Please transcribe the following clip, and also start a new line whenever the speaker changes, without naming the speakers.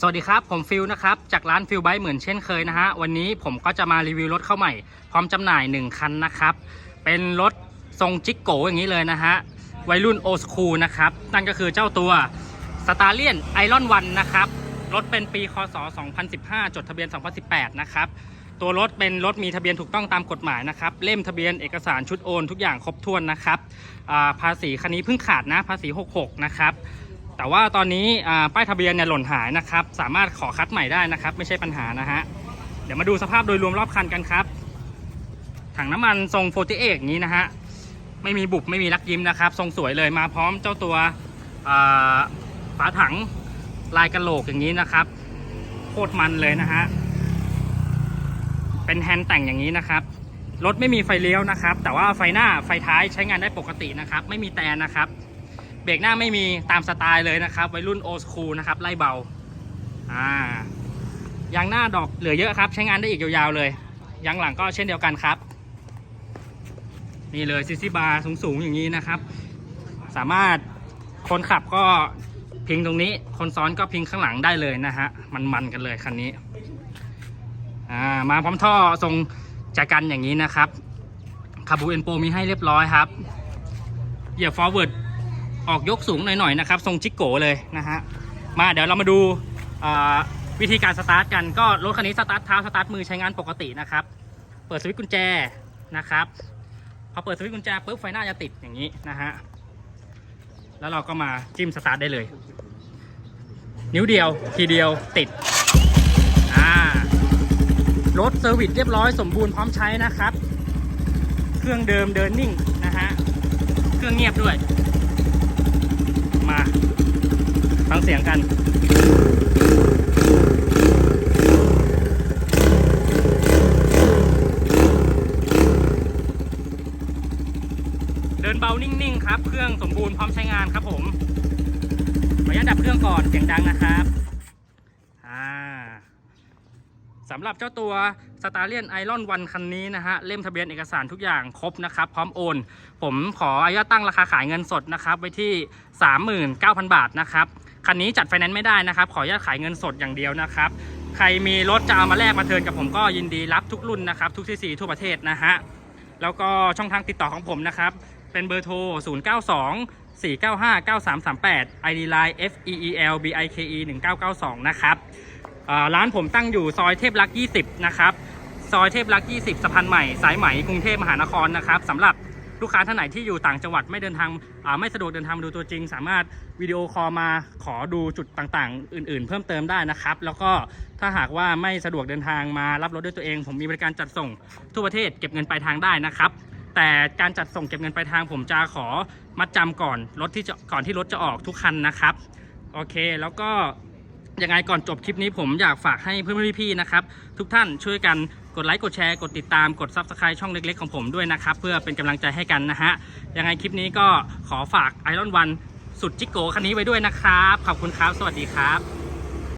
สวัสดีครับ ผมฟิลนะครับ จากร้านฟิลไบเหมือนเช่นเคยนะฮะ วันนี้ผมก็จะมารีวิวรถเข้าใหม่ พร้อมจำหน่าย 1 คันนะครับ เป็นรถทรงจิกโกอย่างนี้เลยนะฮะ วัยรุ่นโอสคูลนะครับ นั่นก็คือเจ้าตัวสตาร์เลียนไอรอนวันนะครับ รถเป็นปีคศ 2015 จดทะเบียน 2018 นะครับ ตัวรถเป็นรถมีทะเบียนถูกต้องตามกฎหมายนะครับ เล่มทะเบียนเอกสารชุดโอน ทุกอย่างครบถ้วนนะครับภาษีคันนี้เพิ่งขาดนะภาษี 66 นะครับ แต่ว่าตอนนี้ป้ายทะเบียนเนี่ยหล่นหายนะครับ สามารถขอคัดใหม่ได้นะครับ ไม่ใช่ปัญหานะฮะ เดี๋ยวมาดูสภาพโดยรวมรอบคันกันครับ ถังน้ำมันทรงโฟติเอกนี้นะฮะ ไม่มีบุบไม่มีลักยิ้มนะครับ ทรงสวยเลยมาพร้อมเจ้าตัวฝาถังลายกระโหลกอย่างนี้นะครับ โคตรมันเลยนะฮะ เป็นแฮนด์แต่งอย่างนี้นะครับ รถไม่มีไฟเลี้ยวนะครับ แต่ว่าไฟหน้าไฟท้ายใช้งานได้ปกตินะครับ ไม่มีแตนนะครับ บรกหน้าไม่มีตามสไตล์เลยนะครับวัยรุ่นโอ h คูลนะครับไล่เบาอ่ายางหน้าดอกเหลือเยอะครับ ใช้งานได้อีกยาวๆเลยยางหลังก็เช่นเดียวกันครับ นี่เลยซิซี่บาร์สูงๆอย่างนี้นะครับ สามารถคนขับก็พิงตรงนี้ คนซ้อนก็พิงข้างหลังได้เลยนะฮะมันๆกันเลยคันนี้อ่ามาพร้อมท่อทรงจากกันอย่างนี้นะครับคาบูเอนโปมีให้เรียบร้อยครับเหยียบฟอร์เวิร์ด ออกยกสูงหน่อยๆนะครับทรงจิกโกเลยนะฮะมาเดี๋ยวเรามาดูวิธีการสตาร์ทกันก็รถคันนี้สตาร์ทเท้าสตาร์ทมือใช้งานปกตินะครับ เปิดสวิตช์กุญแจนะครับพอเปิดสวิตช์กุญแจปุ๊บไฟหน้าจะติดอย่างนี้นะฮะแล้วเราก็มาจิ้มสตาร์ทได้เลย นิ้วเดียวทีเดียวติดอ่ารถเซอร์วิสเรียบร้อยสมบูรณ์พร้อมใช้นะครับ เครื่องเดิมเดินนิ่งนะฮะเครื่องเงียบด้วย มาฟังเสียงกันเดินเบานิ่งๆครับ เครื่องสมบูรณ์พร้อมใช้งานครับผม ขออนุญาตดับเครื่องก่อนเสียงดังนะครับ อ่า สำหรับเจ้าตัว s t a r l i o n Iron 1คันนี้นะฮะ เล่มทะเบียนเอกสารทุกอย่างครบนะครับ พร้อมโอน ผมขออนุญาตตั้งราคาขายเงินสดนะครับ ไว้ที่ 39,000 บาทนะครับ คันนี้จัดไฟแนนซ์ไม่ได้นะครับ ขออนุญาตขายเงินสดอย่างเดียวนะครับ ใครมีรถจะเอามาแลกมาเทิร์นกับผมก็ยินดีรับทุกรุ่นนะครับ ทุกซีซีทั่วประเทศนะฮะ แล้วก็ช่องทางติดต่อของผมนะครับ เป็นเบอร์โทร 092 495 9338 ID Line F E E L B I K E 1992 นะครับ ร้านผมตั้งอยู่ซอยเทพรักษ์20 นะครับ ซอยเทพรักษ์20สะพานใหม่สายไหมกรุงเทพมหานครนะครับสำหรับลูกค้าท่านไหนที่อยู่ต่างจังหวัดไม่เดินทางไม่สะดวกเดินทางมาดูตัวจริง สามารถวิดีโอคอลมาขอดูจุดต่างๆ อื่น ๆ เพิ่มเติมได้นะครับ แล้วก็ถ้าหากว่าไม่สะดวกเดินทางมารับรถด้วยตัวเอง ผมมีบริการจัดส่งทั่วประเทศเก็บเงินปลายทางได้นะครับ แต่การจัดส่งเก็บเงินปลายทาง ผมจะขอมัดจำก่อนรถที่ก่อนที่รถจะออกทุกคันนะครับโอเค แล้วก็ ยังไงก่อนจบคลิปนี้ผมอยากฝากให้เพื่อนๆพี่ๆนะครับ ทุกท่านช่วยกันกดไลค์กดแชร์กดติดตามกดซับสไคร b e ช่องเล็กๆของผมด้วยนะครับ เพื่อเป็นกำลังใจให้กันนะฮะ ยังไงคลิปนี้ก็ขอฝากไอรอนวันสุดจิกโกคันนี้ไว้ด้วยนะครับ ขอบคุณครับ สวัสดีครับ